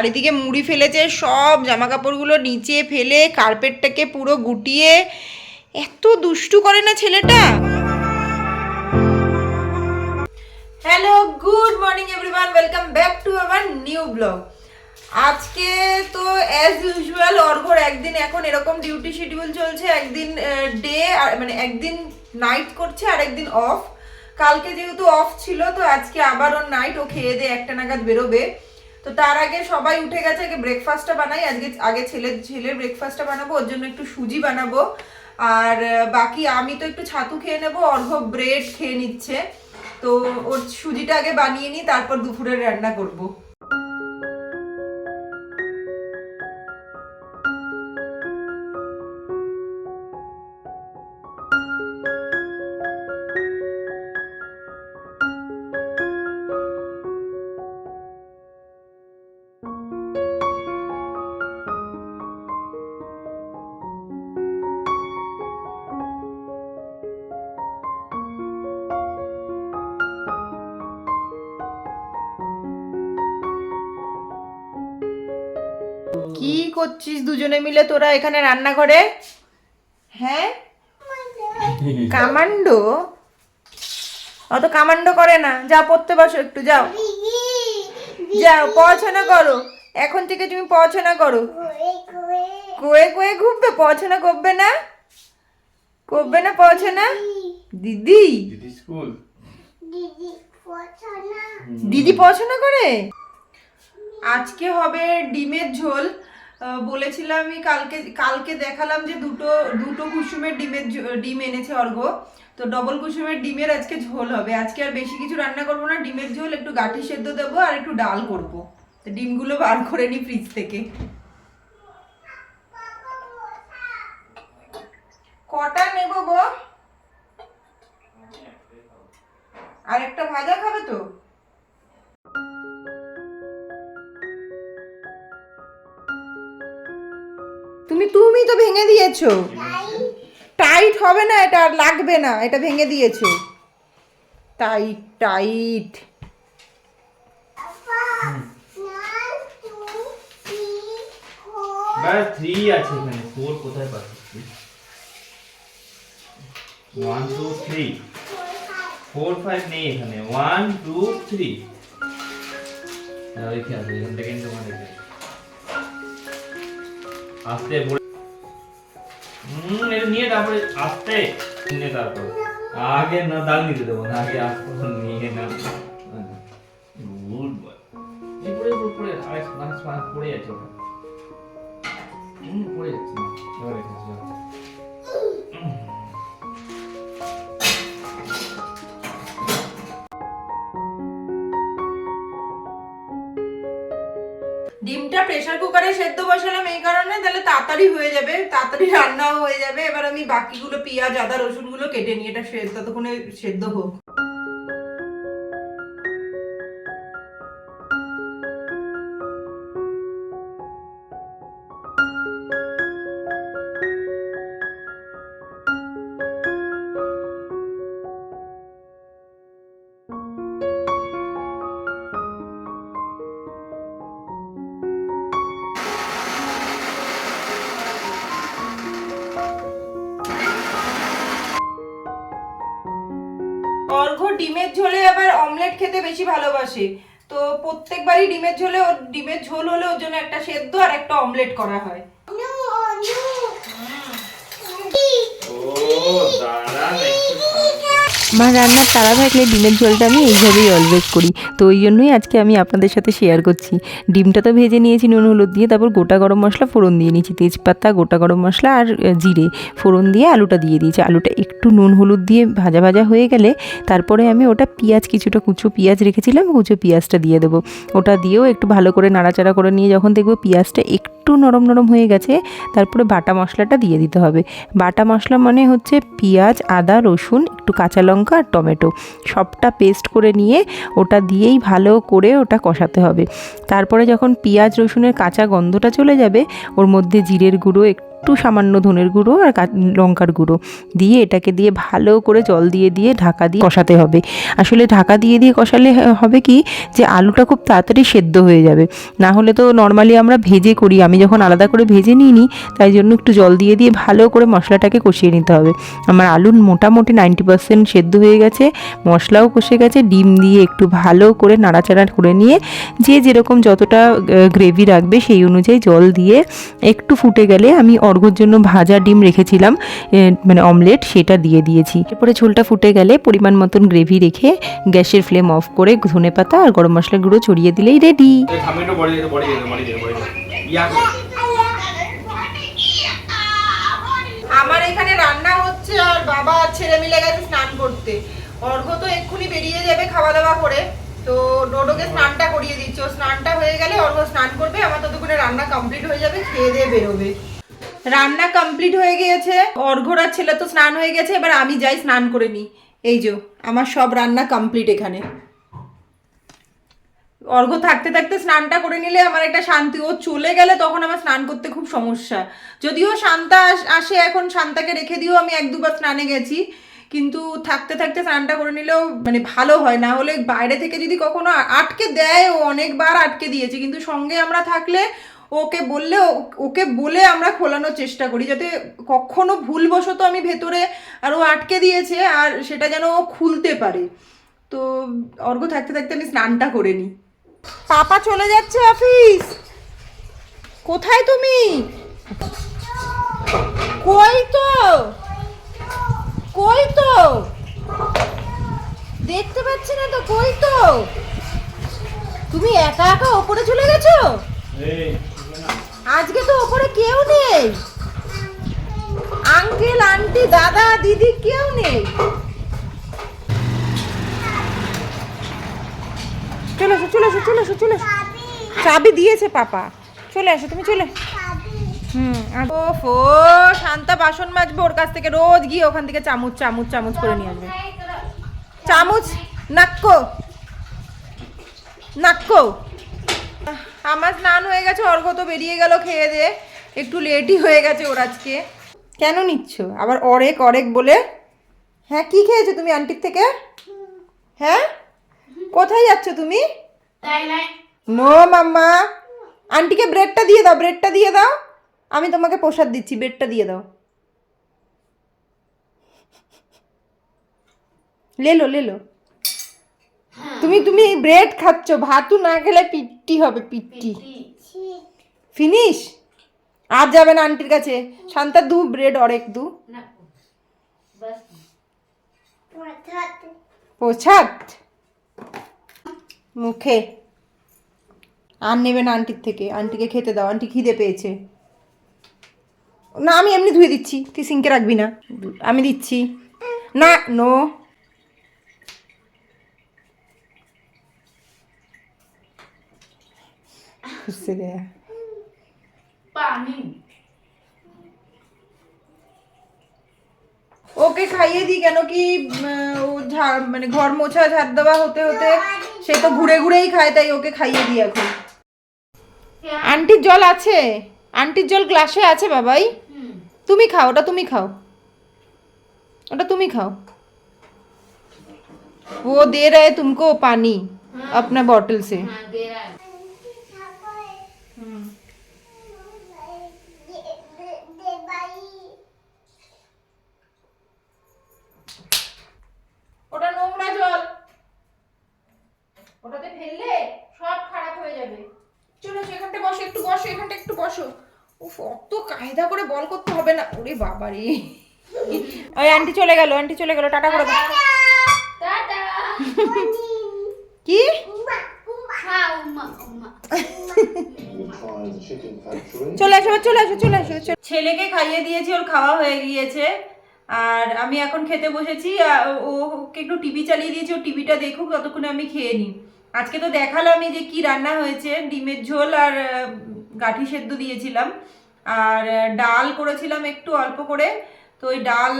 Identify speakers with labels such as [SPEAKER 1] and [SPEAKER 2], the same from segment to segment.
[SPEAKER 1] চারিদিকে মুড়ি ফেলেছে, সব জামা কাপড়গুলো নিচে ফেলে, কার্পেটটাকে পুরো গুটিয়ে। এত দুষ্টু করে না ছেলেটা? Hello good morning everyone welcome back to our new blog আজকে তো অ্যাজ ইউজুয়াল অর্ঘর একদিন, এখন এরকম ডিউটি শিডিউল চলছে, একদিন ডে মানে একদিন নাইট করছে, আর একদিন অফ কালকে যেহেতু অফ ছিল, তো আজকে আবার ওর নাইট ও খেয়ে দিয়ে একটা নাগাদ বেরোবে। তো তার আগে সবাই উঠে গেছে, আগে ব্রেকফাস্টটা বানাই, আজকে, আগে ছেলের ছেলের ব্রেকফাস্টটা বানাবো, ওর জন্য একটু সুজি বানাবো। আর বাকি আমি তো একটু ছাতু খেয়ে নেব, অর্ঘ ব্রেড খেয়ে নিচ্ছে। তো ওর সুজিটা আগে বানিয়ে নিই, তারপর দুপুরের রান্না করব। কি করছিস দুজনে মিলে তোরা এখানে রান্না করে হ্যাঁ? কামান্ডো? অত কামান্ডো করে না। যা পড়তে বসো একটু যাও। যাও পড়াশোনা করো। এখন থেকে তুমি পড়াশোনা করো। কোয়ে কোয়ে ঘুরবে পড়াশোনা করবে না? করবে না পড়াশোনা? দিদি?
[SPEAKER 2] দিদি স্কুল?
[SPEAKER 1] দিদি পড়াশোনা করে? আজকে হবে ডিমের ঝোল। বলেছিলাম আমি কালকে কালকে দেখালাম যে দুটো দুটো কুসুমের ডিমের ডিম এনেছে অর্ঘ তো ডবল কুসুমের ডিমের আজকে ঝোল হবে। আজকে আর বেশি কিছু রান্না করব না। ডিমের ঝোল, একটু গাঠি সেদ্ধ দেবো আর একটু ডাল করব। তো ডিমগুলো বার করে নি ফ্রিজ থেকে। কটা নেব গো? আর একটা ভাজা খাবে তো? তুমি তুমি তো ভেঙে দিয়েছ। টাইট হবে না এটা, আর লাগবে না, এটা ভেঙে দিয়েছ। টাইট টাইট
[SPEAKER 2] থ্রি আছে এখানে ফোর কোথায় পাচ্ছি one two three four five নেই এখানে। ওয়ান টু থ্রি এখান থেকে তোমার। আস্তে বলে হুম, এটা নিয়ে তারপরে আস্তে নিয়ে তারপর। আগে না দাল নিতে দেবো না, আগে আস্তে নিয়ে না। Good boy. এই পড়ে পড়ে আরেক মাস পড়ে যাচ্ছে ওটা। পড়ে যাচ্ছে। এবার রেখে
[SPEAKER 1] কুকারে সেদ্ধ বসালাম এই কারণে, তাহলে তাড়াতাড়ি হয়ে যাবে, তাড়াতাড়ি রান্নাও হয়ে যাবে। এবার আমি বাকিগুলো পেঁয়াজ, আদা, রসুনগুলো কেটে নিই, এটা ততক্ষণে সেদ্ধ হোক। অমলেট খেতে বেশি ভালোবাসে। তো প্রত্যেকবারই ডিমের ঝোলে ওর ডিমের ঝোল হলে ওর জন্য একটা সেদ্ধ আর একটা অমলেট করা হয়
[SPEAKER 2] ও দাঁড়ান একটু
[SPEAKER 3] আমার রান্নার তাড়া থাকলে ডিমের ঝোলটা আমি এইভাবেই অলওয়েজ করি। তো ওই জন্যই আজকে আমি আপনাদের সাথে শেয়ার করছি। ডিমটা তো ভেজে নিয়েছি নুন, হলুদ দিয়ে, তারপর গোটা গরম মশলা ফোড়ন দিয়ে নিয়েছি। তেজপাতা, গোটা গরম মশলা আর জিরে ফোড়ন দিয়ে আলুটা দিয়ে দিয়েছি। আলুটা একটু নুন, হলুদ দিয়ে ভাজা ভাজা হয়ে গেলে তারপরে আমি ওটা পেঁয়াজ, কিছুটা কুচো পেঁয়াজ রেখেছিলাম, কুচো পেঁয়াজটা দিয়ে দেবো। ওটা দিয়েও একটু ভালো করে নাড়াচাড়া করে নিয়ে যখন দেখব পেঁয়াজটা একটু নরম নরম হয়ে গেছে, তারপরে বাটা মশলাটা দিয়ে দিতে হবে। বাটা মশলা মানে হচ্ছে পেঁয়াজ, আদা, রসুন, একটু কাঁচা লঙ্কা আর টমেটো। সবটা পেস্ট করে নিয়ে ওটা দিয়েই ভালো করে ওটা কষাতে হবে। তারপরে যখন পেঁয়াজ, রসুনের কাঁচা গন্ধটা চলে যাবে, ওর মধ্যে জিরের গুঁড়ো, একটু একটু সামান্য ধনের গুঁড়ো আর লঙ্কার গুঁড়ো। দিয়ে এটাকে দিয়ে ভালো করে জল দিয়ে দিয়ে ঢাকা দিয়ে কষাতে হবে। আসলে ঢাকা দিয়ে দিয়ে কষালে হবে কি যে আলুটা খুব তাড়াতাড়ি সেদ্ধ হয়ে যাবে। না হলে তো নর্মালি আমরা ভেজে করি। আমি যখন আলাদা করে ভেজে নিই নি তাই জন্য একটু জল দিয়ে দিয়ে ভালো করে মশলাটাকে কষিয়ে নিতে হবে। আমার আলু মোটামুটি নাইনটি পার্সেন্ট সেদ্ধ হয়ে গেছে, মশলাও কষে গেছে। ডিম দিয়ে একটু ভালো করে নাড়াচাড়া করে নিয়ে যে যেরকম যতটা গ্রেভি রাখবে সেই অনুযায়ী জল দিয়ে একটু ফুটে গেলে আমি অর্ঘর জন্য ভাজা ডিম রেখেছিলাম মানে অমলেট, সেটা দিয়ে দিয়েছি। এরপরে ঝোলটা ফুটে গেলে পরিমাণ মতন গ্রেভি রেখে গ্যাসের ফ্লেম অফ করে ধনে পাতা আর গরম মশলা গুঁড়ো ছড়িয়ে দিলেই রেডি।
[SPEAKER 1] আমার এখানে রান্না হচ্ছে আর বাবা ছেলে মিলে গেছে স্নান করতে। অর্ঘ তো এক্ষুনি বেরিয়ে যাবে খাওয়া দাওয়া করে। তো ডোডোকে স্নানটা করিয়ে দিচ্ছে। স্নানটা হয়ে গেলে অর্ঘ স্নান করবে, আমার ততক্ষণে রান্না কমপ্লিট হয়ে যাবে, খেয়ে দিয়ে বেরোবে। রান্না কমপ্লিট হয়ে গিয়েছে। অর্ঘর ছেলে তো স্নান হয়ে গেছে, এবার আমি যাই স্নান করে নিই। এই যে, আমার সব রান্না কমপ্লিট এখানে। অর্ঘ থাকতে থাকতে স্নানটা করে নিলে আমার একটা শান্তি। ও চলে গেলে তখন আমার স্নান করতে খুব সমস্যা। যদিও শান্তা আস- এখন, শান্তাকে রেখে দিয়েও আমি এক দুবার স্নানে গেছি। কিন্তু থাকতে থাকতে স্নানটা করে নিলেও মানে ভালো হয়। না হলে বাইরে থেকে যদি কখনো আটকে দেয়, ও অনেকবার আটকে দিয়েছে। কিন্তু সঙ্গে আমরা থাকলে ওকে বললে, ওকে বলে আমরা খোলানোর চেষ্টা করি, যাতে কখনো ভুলবশত আমি ভেতরে আরও আটকে দিয়েছে আর সেটা যেন ও খুলতে পারে। তো অর্ঘ থাকতে থাকতে আমি স্নানটা করে নিই। পাপা চলে যাচ্ছে অফিস! কোথায় তুমি? কই তো? কই তো? দেখতে পাচ্ছি না তো, কই তো? তুমি একা একা ওপরে চলে গেছো? আজকে তো ওপরে কেউ নেই। আঙ্কেল, আন্টি, দাদা, দিদি কেউ নেই। চলে এসো চলে এসো চলে এসো, চলে চাবি দিয়েছে পাপা। চলে এসো, তুমি চলে। হুম ওফো, শান্তা বাসন মাজবে ওর কাছ থেকে। রোজ গিয়ে ওখান থেকে চামচ চামচ চামচ করে নিয়ে আসবে। চামচ, নাক্কো। নাক্কো। আমার স্নান হয়ে গেছে অর্ঘ তো বেরিয়ে গেল খেয়ে দে একটু লেটই হয়ে গেছে ওর আজকে। কেন নিচ্ছ? আবার অরেক অরেক বলে? হ্যাঁ কি খেয়েছো তুমি আন্টির থেকে? হ্যাঁ? কোথায় যাচ্ছ তুমি? No mamma. আন্টিকে ব্রেডটা দিয়ে দাও ব্রেডটা দিয়ে দাও। আমি তোমাকে প্রসাদ দিচ্ছি ব্রেডটা দিয়ে দাও। লেলো লেলো। তুমি তুমি ব্রেড খাচ্ছ ভাতও না খেলে পিট্টি হবে পিট্টি। ফিনিশ আর যাবে না আন্টির কাছে। শান্তা দু ব্রেড অরেক দু। প্রসাদ মুখে। আর নেবে না আন্টির থেকে। আন্টিকে খেতে দাও। আন্টি খিদে পেয়েছে। না আমি এমনি ধুয়ে দিচ্ছি। তুই সিঙ্কে রাখবি না। আমি দিচ্ছি। না নো খুশি রে ওকে খাইয়ে দিই কেন কি উম, ও ঝাড় মানে ঘর মোছা ঝাড় দেওয়া হতে হতে সে তো ঘুরে ঘুরেই খায় তাই ওকে খাইয়ে দিই এখন আন্টির জল আছে আন্টির জল গ্লাসে আছে বাবাই তুমি খাও ওটা তুমি খাও ওটা তুমি খাও वो दे रहा है तुमको पानी अपना बॉटल से ওটা এখানটা বসো একটু বসো এখানটা একটু বসো। উফ অত কায়দা করে বল করতে হবে না। ওরে বাবা রে ওই আন্টি চলে গেল আন্টি চলে গেল টাটা করে দাও। কি? চলে আসো চলে আসো চলে আসো ছেলেকে খাইয়ে দিয়েছি ওর খাওয়া হয়ে গিয়েছে। আর আমি এখন খেতে বসেছি ও- ও ওকে একটু টিভি চালিয়ে দিয়েছি ও টিভিটা দেখুক ততক্ষণে আমি খেয়ে নিই। আজকে তো দেখালামই যে কি রান্না হয়েছে। ডিমের ঝোল আর গাঠি সেদ্ধ দিয়েছিলাম। আর ডাল করেছিলাম একটু অল্প করে। তো ওই ডাল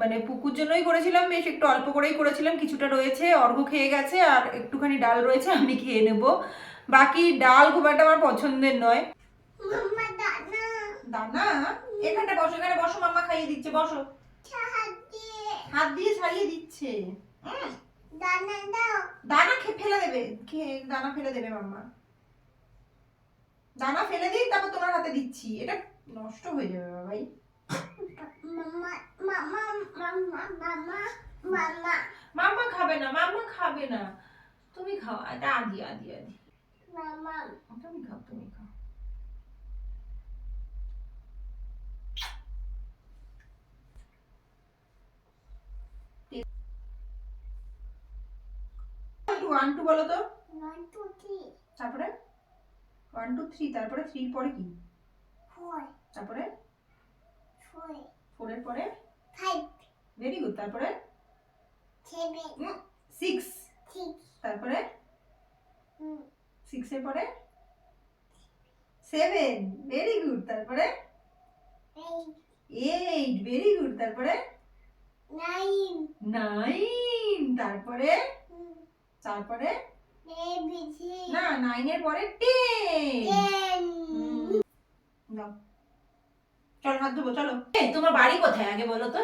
[SPEAKER 1] মানে পুকুর জন্যই করেছিলাম বেশ একটু অল্প করেই করেছিলাম। কিছুটা রয়েছে অর্ঘ খেয়ে গেছে আর একটুখানি ডাল রয়েছে আমি খেয়ে নেব। বাকি ডাল খুব একটা আমার পছন্দের নয়। দানা এখানটা বসো এখানে বসো মাম্মা খাইয়ে দিচ্ছে বসো। হাত দিয়ে ছাড়িয়ে দিচ্ছে। দানা খেয়ে ফেলে দেবে। খেয়ে দানা ফেলে দেবে মাম্মা? দানা ফেলে দিই তারপর তোমার হাতে দিচ্ছি। এটা নষ্ট হয়ে যাবে বাবাই। মাম্মা খাবে না মাম্মা খাবে না। তুমি খাও এটা আদি আদি আদি। তুমি খাও তুমি খাও ওয়ান টু বলো তো। তারপরে? ওয়ান টু থ্রি তারপরে থ্রির পরে কি? তারপরে? ফোরের পরে? ভেরি গুড তারপরে? সিক্স তারপরে? সিক্সের পরে? সেভেন ভেরি গুড তারপরে? এইট ভেরি গুড তারপরে? নাইন তারপরে? তারপরে? না নাইনের পরে টেন। চলো হাত ধোবো চলো। তোমার বাড়ি কোথায় আগে বলো তো?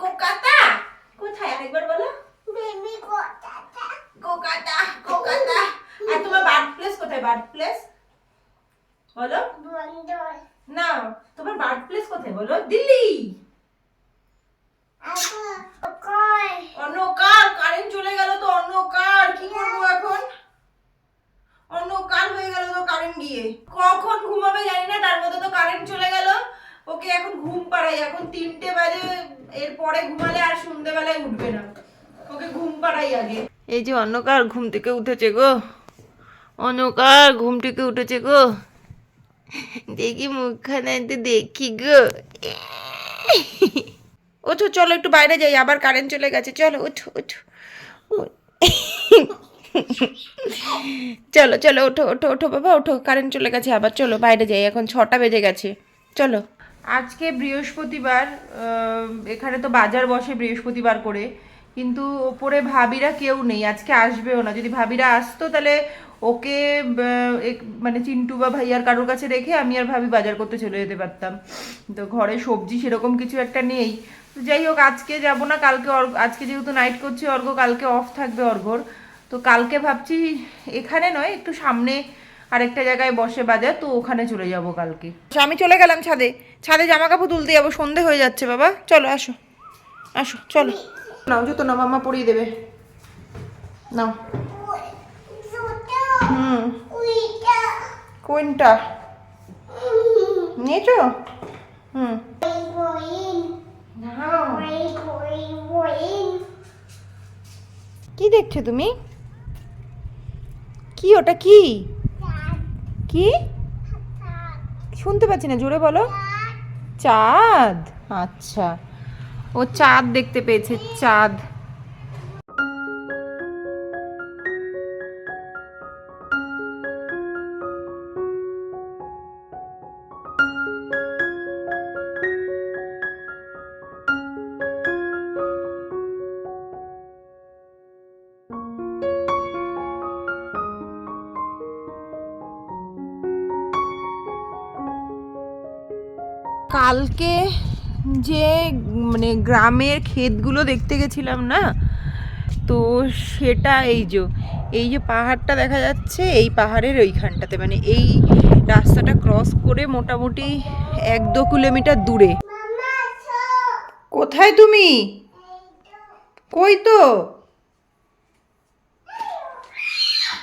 [SPEAKER 1] কলকাতা কোথায়? আরেকবার বলো। কলকাতা কলকাতা আর তোমার বার্থ প্লেস কোথায়? বার্থ প্লেস বলো। না তোমার বার্থ প্লেস কোথায়? বলো। দিল্লি! অন্য কার কারেন্ট চলে গেল তো অন্য কার কি এখন? অন্য কার হয়ে গেল তো কারেন্ট গিয়ে। কখন ঘুমাবে জানি না, তার মধ্যে তো কারেন্ট চলে ওকে এখন ঘুম এখন তিনটে বাজে, এরপরে ঘুমালে আর না। ওকে ঘুম আগে।
[SPEAKER 3] এই যে অন্যকার ঘুম থেকে উঠেছে গো। অন্যকার ঘুম থেকে উঠেছে গো। দেখি মুখখানা দেখি গো।
[SPEAKER 1] ওঠো, চলো একটু বাইরে যাই, আবার কারেন্ট চলে গেছে, চলো উঠো উঠো চলো চলো, ওঠো ওঠো ওঠো, বাবা, ওঠো কারেন্ট চলে গেছে, আবার চলো, বাইরে যাই, এখন ছটা বেজে গেছে, চলো। আজকে বৃহস্পতিবার এখানে তো বাজার বসে বৃহস্পতিবার করে। কিন্তু ওপরে ভাবিরা কেউ নেই, আজকে আসবেও না। যদি ভাবিরা আসতো, তাহলে ওকে মানে চিন্টু বা ভাইয়ার কারোর কাছে রেখে আমি আর ভাবি বাজার করতে চলে যেতে পারতাম। তো ঘরে সবজি সেরকম কিছু একটা নেই। তো যাই হোক, আজকে যাব না, কালকে আজকে যেহেতু নাইট করছি অর্ঘ কালকে অফ থাকবে অর্ঘর তো কালকে ভাবছি এখানে নয়, একটু সামনে আরেকটা জায়গায় বসে বাজার, তো ওখানে চলে যাব কালকে। আমি চলে গেলাম ছাদে। ছাদে জামা কাপড় তুলতে যাব, সন্ধে হয়ে যাচ্ছে বাবা। চলো, আসো। আসো, চলো। নাও, জুতো নাও মামা পরিয়ে দেবে। নাও। হুম। কোনটা? নিয়েছো? হুম। কি দেখছ তুমি? কি ওটা কি? কি? শুনতে পাচ্ছি না, জোরে বলো। চাঁদ। আচ্ছা। ও চাঁদ দেখতে পেয়েছে চাঁদ। কালকে যে মানে গ্রামের ক্ষেতগুলো দেখতে গেছিলাম না? তো সেটা এই যে এই যে পাহাড়টা দেখা যাচ্ছে, এই পাহাড়ের ওইখানটাতে। মানে এই রাস্তাটা ক্রস করে মোটামুটি এক দু কিলোমিটার দূরে। কোথায় তুমি? কই তো?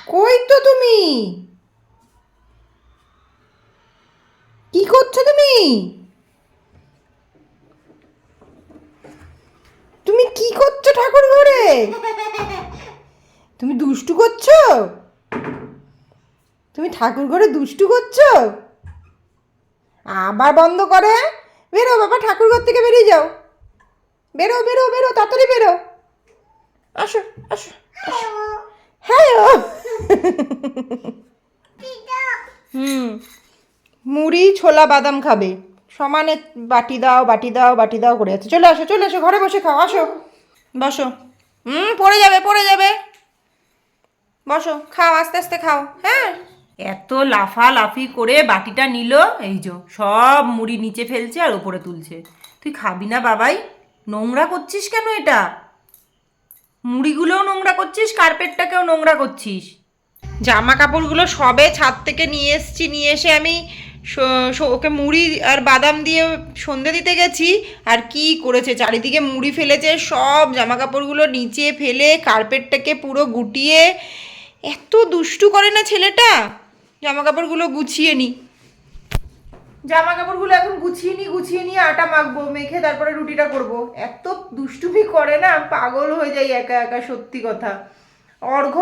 [SPEAKER 1] কই তো তুমি? কি করছ তুমি? তুমি কি করছ ঠাকুর ঘরে? তুমি দুষ্টু করছ? তুমি ঠাকুর ঘরে দুষ্টু করছ? আবার বন্ধ করে? বেরো বাবা ঠাকুর ঘর থেকে বেরিয়ে যাও। বেরো বেরো বেরো তাড়াতাড়ি বেরো। আসো আসো। হ্যাঁ ও। হুম। মুড়ি ছোলা বাদাম খাবে। সমানে বাটি দাও বাটি দাও বাটি দাও করে যাচ্ছে। চলে আসো চলে আসো ঘরে বসে খাও আসো। বসো। হুম পড়ে যাবে পড়ে যাবে। বসো খাও আস্তে আস্তে খাও হ্যাঁ। এত লাফালাফি করে বাটিটা নিল এই যে সব মুড়ি নিচে ফেলছে আর ওপরে তুলছে। তুই খাবি না বাবাই নোংরা করছিস কেন এটা? মুড়িগুলোও নোংরা করছিস কার্পেটটাকেও নোংরা করছিস। জামা কাপড়গুলো সবে ছাদ থেকে নিয়ে এসছি নিয়ে এসে আমি ওকে মুড়ি আর বাদাম দিয়ে সন্ধে দিতে গেছি। আর কি করেছে? চারিদিকে মুড়ি ফেলেছে, সব জামা কাপড়গুলো নিচে ফেলে, কার্পেটটাকে পুরো গুটিয়ে। এত দুষ্টু করে না ছেলেটা? জামা কাপড়গুলো গুছিয়ে নি। জামা কাপড়গুলো এখন গুছিয়ে নি, গুছিয়ে নিয়ে আটা মাখবো, মেখে তারপরে রুটিটা করব। এত দুষ্টুমি করে না, পাগল হয়ে যাই একা একা, সত্যি কথা। অর্ঘ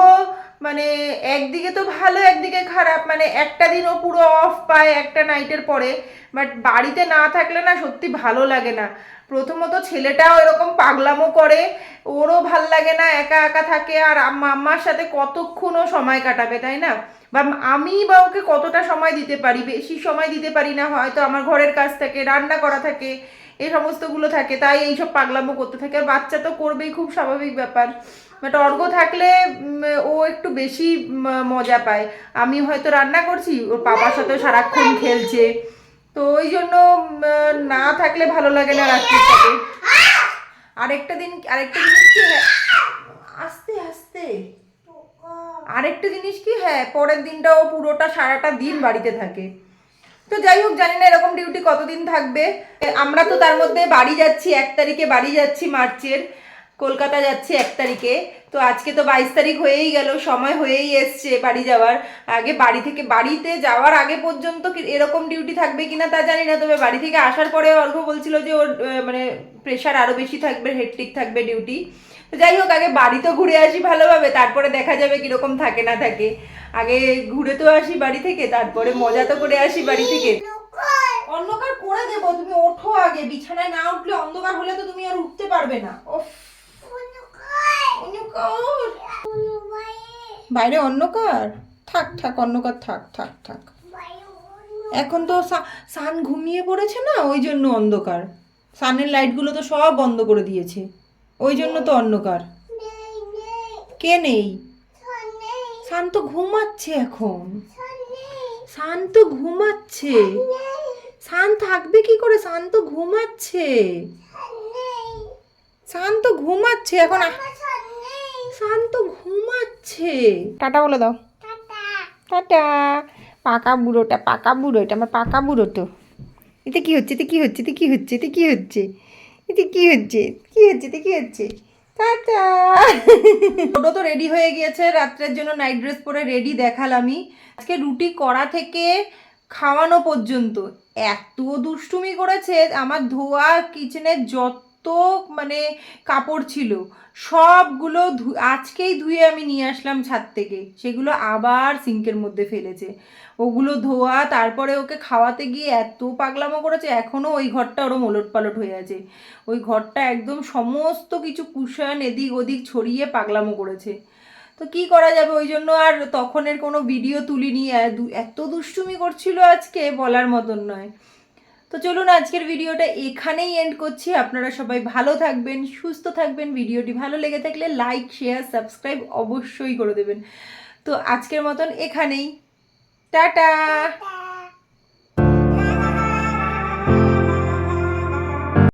[SPEAKER 1] মানে একদিকে তো ভালো, একদিকে খারাপ। মানে একটা দিন ও পুরো অফ পায় একটা নাইটের পরে। বাট বাড়িতে না থাকলে না সত্যি ভালো লাগে না। প্রথমত ছেলেটাও এরকম পাগলামো করে। ওরও ভালো লাগে না, একা একা থাকে। আর মাম্মার সাথে কতক্ষণও সময় কাটাবে, তাই না? বা আমি বা ওকে কতটা সময় দিতে পারি? বেশি সময় দিতে পারি না। হয়তো আমার ঘরের কাজ থাকে, রান্না করা থাকে। এই সমস্তগুলো থাকে তাই এইসব পাগলামো করতে থাকে। আর বাচ্চা তো করবেই খুব স্বাভাবিক ব্যাপার। বাট অর্ঘ থাকলে ও একটু বেশি মজা পায়। আমি হয়তো রান্না করছি ওর বাবার সাথে সারাক্ষণ খেলছে। তো ওই জন্য না থাকলে ভালো লাগে না রাত্রির সাথে। আরেকটা দিন আরেকটা জিনিস কি হ্যাঁ, আস্তে আস্তে। আরেকটা জিনিস কি হ্যাঁ পরের দিনটা ও পুরোটা সারাটা দিন বাড়িতে থাকে। তো যাই হোক, জানি না এরকম ডিউটি কতদিন থাকবে। আমরা তো তার মধ্যে বাড়ি যাচ্ছি, এক তারিখে বাড়ি যাচ্ছি মার্চের। কলকাতা যাচ্ছি এক তারিখে। তো আজকে তো বাইশ তারিখ হয়েই গেল, সময় হয়েই এসছে বাড়ি যাওয়ার। আগে বাড়ি থেকে, বাড়িতে যাওয়ার আগে পর্যন্ত এরকম ডিউটি থাকবে কিনা তা জানি না, তবে বাড়ি থেকে আসার পরে অল্প বলছিল যে ওর মানে প্রেশার আরও বেশি থাকবে হেট্রিক থাকবে ডিউটি যাই হোক, আগে বাড়ি তো ঘুরে আসি ভালোভাবে, তারপরে দেখা যাবে কীরকম থাকে না থাকে। আগে ঘুরে তো আসি বাড়ি থেকে, তারপরে মজা তো করে আসি বাড়ি থেকে। অন্ধকার করে দেব, তুমি ওঠো আগে, বিছানায় না উঠলে অন্ধকার হলে তো তুমি আর উঠতে পারবে না। বাইরে অন্ধকার? থাক থাক, অন্ধকার থাক থাক থাক। এখন তো সান ঘুমিয়ে পড়েছে না, ওই জন্য অন্ধকার। সানের লাইটগুলো তো সব বন্ধ করে দিয়েছে। ওই জন্য তো অন্ধকার। কে নেই? শান্ত ঘুমাচ্ছে এখন। শান্ত ঘুমাচ্ছে। সান থাকবে কি করে? শান্ত ঘুমাচ্ছে। শান্ত ঘুমাচ্ছে এখন শান্ত ঘুমাচ্ছে। টাটা বলে দাও। টাটা। পাকা বুড়োটা, পাকা বুড়ো, এটা আমার পাকা বুড়ো তো। এতে কি হচ্ছে? এতে কি হচ্ছে? এতে কি হচ্ছে? এতে কি হচ্ছে? এতে কি হচ্ছে? কি হচ্ছে? এতে কি হচ্ছে? টাটা! ছোটো তো রেডি হয়ে গিয়েছে। রাত্রের জন্য নাইট ড্রেস পরে রেডি দেখালামই আজকে রুটি করা থেকে খাওয়ানো পর্যন্ত। এত দুষ্টুমি করেছে। আমার ধোয়া কিচেনের যত মানে কাপড় ছিল, সবগুলো আজকেই ধুয়ে আমি নিয়ে আসলাম ছাদ থেকে। সেগুলো আবার সিঙ্কের মধ্যে ফেলেছে। ওগুলো ধোয়া, তারপরে ওকে খাওয়াতে গিয়ে এত পাগলামো করেছে, এখনও ওই ঘরটা ওরম ওলট পালট হয়ে আছে। ওই ঘরটা একদম সমস্ত কিছু কুশন এদিক ওদিক ছড়িয়ে পাগলামো করেছে। তো কি করা যাবে ওই জন্য? আর তখনের কোনো ভিডিও তুলিনি এত দুষ্টুমি করছিল আজকে বলার মতন নয়। তো চলুন আজকের ভিডিওটা এখানেই এন্ড করছি। আপনারা সবাই ভালো থাকবেন, সুস্থ থাকবেন। ভিডিওটি ভালো লেগে থাকলে লাইক শেয়ার সাবস্ক্রাইব অবশ্যই করে দেবেন। তো আজকের মতন এখানেই। টাটা।